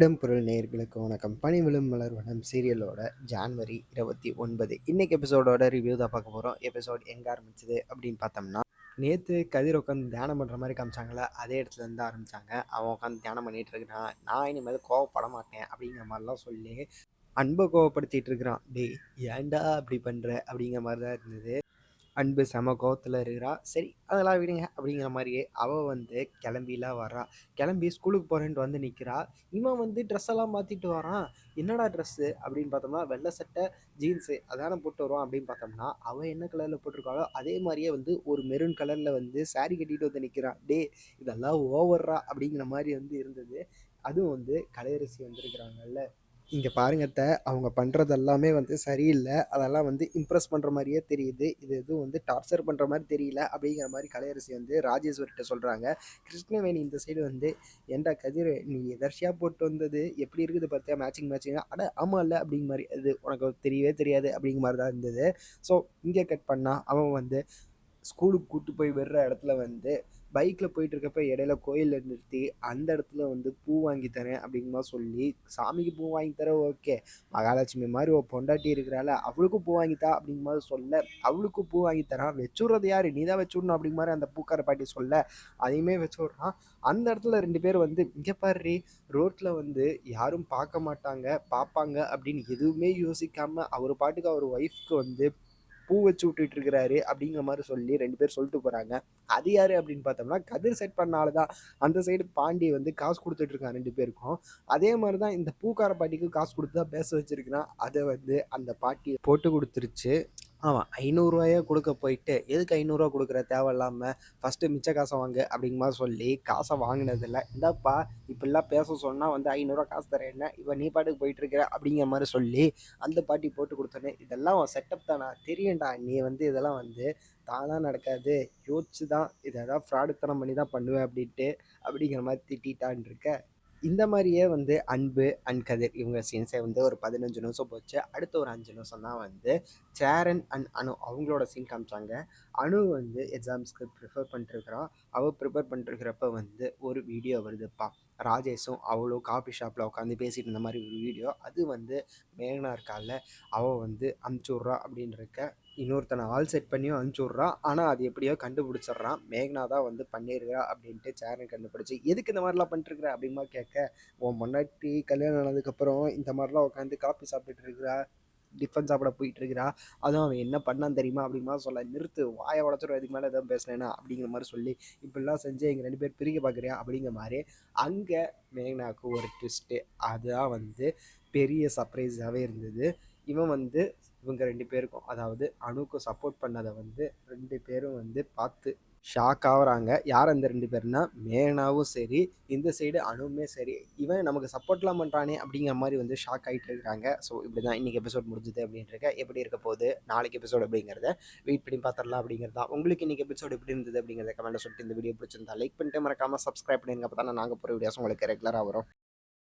இடம்பொருள் நேர்களுக்கு வணக்கம். பனிவிழும் மலர் வனம் சீரியலோட ஜான்வரி இருபத்தி ஒன்பது. இன்னைக்கு எபிசோடோட ரிவ்யூ தான் பார்க்க போகிறோம் எபிசோட் எங்கே ஆரம்பிச்சது அப்படின்னு பார்த்தோம்னா நேற்று கதிர் உட்காந்து தியானம் பண்ணுற மாதிரி காமிச்சாங்களே அதே இடத்துல இருந்து ஆரம்பித்தாங்க அவன் உட்காந்து தியானம் பண்ணிட்டு இருக்கிறான். நான் இனிமேல் கோவப்பட மாட்டேன் அப்படிங்கிற மாதிரிலாம் சொல்லி அன்பை கோவப்படுத்திட்டு இருக்கிறான். டேய் ஏன்டா அப்படி பண்ணுற அப்படிங்கிற மாதிரி தான் இருந்தது. அன்பு செம கோவத்தில் இருக்கிறா. சரி அதெல்லாம் விடுங்க. அப்படிங்கிற மாதிரியே அவள் வந்து கிளம்பிலாம் வர்றா. கிளம்பி ஸ்கூலுக்கு போகிறேன்ட்டு வந்து நிற்கிறா இவன் வந்து ட்ரெஸ் எல்லாம் மாற்றிட்டு வரான். என்னடா ட்ரெஸ்ஸு அப்படின்னு பார்த்தோம்னா வெள்ளை சட்டை ஜீன்ஸு அதான போட்டு வருவான். அப்படின்னு பார்த்தோம்னா அவள் என்ன கலரில் போட்டிருக்காளோ அதே மாதிரியே வந்து ஒரு மெரூன் கலரில் வந்து சாரி கட்டிட்டு வந்து நிற்கிறான் டே இதெல்லாம் ஓவர்ரா அப்படிங்கிற மாதிரி வந்து இருந்தது. அதுவும் வந்து கலையரசி வந்திருக்கிறாங்கல்ல. இங்கே பாருங்கத்த அவங்க பண்ணுறது எல்லாமே வந்து சரியில்லை. அதெல்லாம் வந்து இம்ப்ரெஸ் பண்ணுற மாதிரியே தெரியுது. இது எதுவும் வந்து டார்ச்சர் பண்ணுற மாதிரி தெரியல அப்படிங்கிற மாதிரி கலையரசி வந்து ராஜேஸ்வர்கிட்ட சொல்கிறாங்க கிருஷ்ணவேணி இந்த சைடு வந்து ஏன்டா கதிர் நீ எதர்ச்சியாக போட்டு வந்தது? எப்படி இருக்குது பார்த்தியா? மேட்சிங் மேட்சிங் அட ஆமாம் இல்லை அப்படிங்கிற மாதிரி. அது உனக்கு தெரியவே தெரியாது அப்படிங்கிற மாதிரி தான் இருந்தது. ஸோ இங்கே கட் பண்ணால் அவன் வந்து ஸ்கூலுக்கு கூப்பிட்டு போய் விடுற இடத்துல வந்து பைக்கில் போயிட்டு இருக்கப்ப இடையில கோயிலில் நிறுத்தி அந்த இடத்துல வந்து பூ வாங்கி தரேன் அப்படிங்கமா சொல்லி சாமிக்கு பூ வாங்கி தர ஓகே. மகாலட்சுமி மாதிரி ஒரு பொண்டாட்டி இருக்கிறாள் அவளுக்கும் பூ வாங்கித்தா தா மாதிரி சொல்ல அவளுக்கும் பூ வாங்கி தரான் வச்சுடுறது யார்? நீ தான் வச்சுடணும் அப்படிங்க மாதிரி அந்த பூக்கார பாட்டி சொல்ல அதையுமே வச்சு விட்றான் அந்த இடத்துல ரெண்டு பேர் வந்து இங்கே பாரு ரோட்டில் வந்து யாரும் பார்க்க மாட்டாங்க பார்ப்பாங்க அப்படின்னு எதுவுமே யோசிக்காமல் அவர் பாட்டுக்கு அவர் ஒய்ஃப்க்கு வந்து பூ வச்சு விட்டுட்டு இருக்கிறாரு அப்படிங்கிற மாதிரி சொல்லி ரெண்டு பேர் சொல்லிட்டு போகிறாங்க அது யார் அப்படின்னு பார்த்தோம்னா கதிர் செட் பண்ணால தான் அந்த சைடு பாண்டி வந்து காசு கொடுத்துட்டு இருக்கான் ரெண்டு பேருக்கும். அதே மாதிரி தான் இந்த பூக்கார பாட்டிக்கு காசு கொடுத்து தான் பேச வச்சிருக்கிறான். அதை வந்து அந்த பாட்டி போட்டு கொடுத்துருச்சு. ஆமாம் ஐநூறுரூவாயே கொடுக்க போயிட்டு எதுக்கு ஐநூறுரூவா கொடுக்குற? தேவையில்லாமல் ஃபஸ்ட்டு மிச்ச காசை வாங்கு அப்படிங்கிற மாதிரி சொல்லி காசை வாங்கினதில்ல. இந்தாப்பா இப்படிலாம் பேச சொன்னால் வந்து ஐநூறுரூவா காசு தரேன் என்ன இப்போ நீ பாட்டுக்கு போயிட்டுருக்கிற அப்படிங்கிற மாதிரி சொல்லி அந்த பாட்டி போட்டு கொடுத்தோன்னே இதெல்லாம் செட்டப் தானா? தெரியும்டா நீ வந்து இதெல்லாம் வந்து தானாக நடக்காது. யோசிச்சு தான் இதெல்லாம் ஃப்ராடுத்தனம் பண்ணி தான் பண்ணுவேன் அப்படின்ட்டு அப்படிங்கிற மாதிரி திட்டான் இருக்க. இந்த மாதிரியே வந்து அன்பு அண்ட் கதிர் இவங்க சீன்ஸே வந்து ஒரு பதினஞ்சு நிமிஷம் போச்சு. அடுத்த ஒரு அஞ்சு நிமிஷம் தான் வந்து சேரன் அண்ட் அனு அவங்களோட சீன் காமிச்சாங்க. அனு வந்து எக்ஸாம்ஸ்க்கு ப்ரிஃபர் பண்ணிட்டுருக்கிறான் அவள் ப்ரிப்பேர் பண்ணிட்டுருக்கிறப்ப வந்து ஒரு வீடியோ வருதுப்பா. ராஜேஷும் அவளும் காஃபி ஷாப்பில் உட்காந்து பேசிட்டு இருந்த மாதிரி ஒரு வீடியோ அது வந்து மேகனா இருக்கால அவள் வந்து அமுச்சு விட்றா அப்படின்னு இருக்க இன்னொருத்தனை ஆள் செட் பண்ணியும் அனுப்பிச்சி விட்றான் ஆனால் அது எப்படியோ கண்டுபிடிச்சிட்றான். மேக்னா தான் வந்து பண்ணியிருக்கிறா அப்படின்ட்டு சேரன் கண்டுபிடிச்சி எதுக்கு இந்த மாதிரிலாம் பண்ணிட்டுருக்குற? அப்படிமா கேட்க உன் முன்னாடி கல்யாணம் ஆனதுக்கப்புறம் இந்த மாதிரிலாம் உட்காந்து காப்பி சாப்பிட்டுட்டு இருக்கிறா டிஃபன் சாப்பிட போயிட்டு இருக்கிறா அதுவும் அவன் என்ன பண்ணான் தெரியுமா? அப்படிமா சொல்ல நிறுத்து வாயை உடச்சிடும் இதுக்கு மேலே எதுவும் பேசினேன்னா அப்படிங்கிற மாதிரி சொல்லி இப்படிலாம் செஞ்சு எங்கள் ரெண்டு பேர் பிரிக்க பார்க்குறியா? அப்படிங்கிற மாதிரி அங்கே மேக்னாவுக்கு ஒரு ட்விஸ்ட்டு அதுதான் வந்து பெரிய சர்ப்ரைஸாகவே இருந்தது. இவன் வந்து இவங்க ரெண்டு பேருக்கும் அதாவது அணுக்கு சப்போர்ட் பண்ணதை வந்து ரெண்டு பேரும் வந்து பார்த்து ஷாக் ஆகுறாங்க. யார் அந்த ரெண்டு பேர்னா மேனாவும் சரி இந்த சைடு அணுவுமே சரி. இவன் நமக்கு சப்போர்ட்லாம் பண்ணுறானே அப்படிங்கிற மாதிரி வந்து ஷாக் ஆகிட்டு இருக்கிறாங்க ஸோ இப்படி தான் இன்றைக்கி எபிசோட் முடிஞ்சுது அப்படின்றக்க எப்படி இருக்க போகுது நாளைக்கு எபிசோட் அப்படிங்கிறத வெயிட் பண்ணி பார்த்துடலாம் அப்படிங்கிறதா? உங்களுக்கு இன்றைக்கி எபிசோட் எப்படி இருந்தது அப்படிங்கிறத கமெண்ட்டை சொல்லிட்டு இந்த வீடியோ பிடிச்சிருந்தா லைக் பண்ணிட்டு மறக்காமல் சப்ஸ்கிரைப் பண்ணிருங்க. அப்போ தானே நாங்கள் போகிற வீடியோஸ் உங்களுக்கு ரெகுலராக வரும்.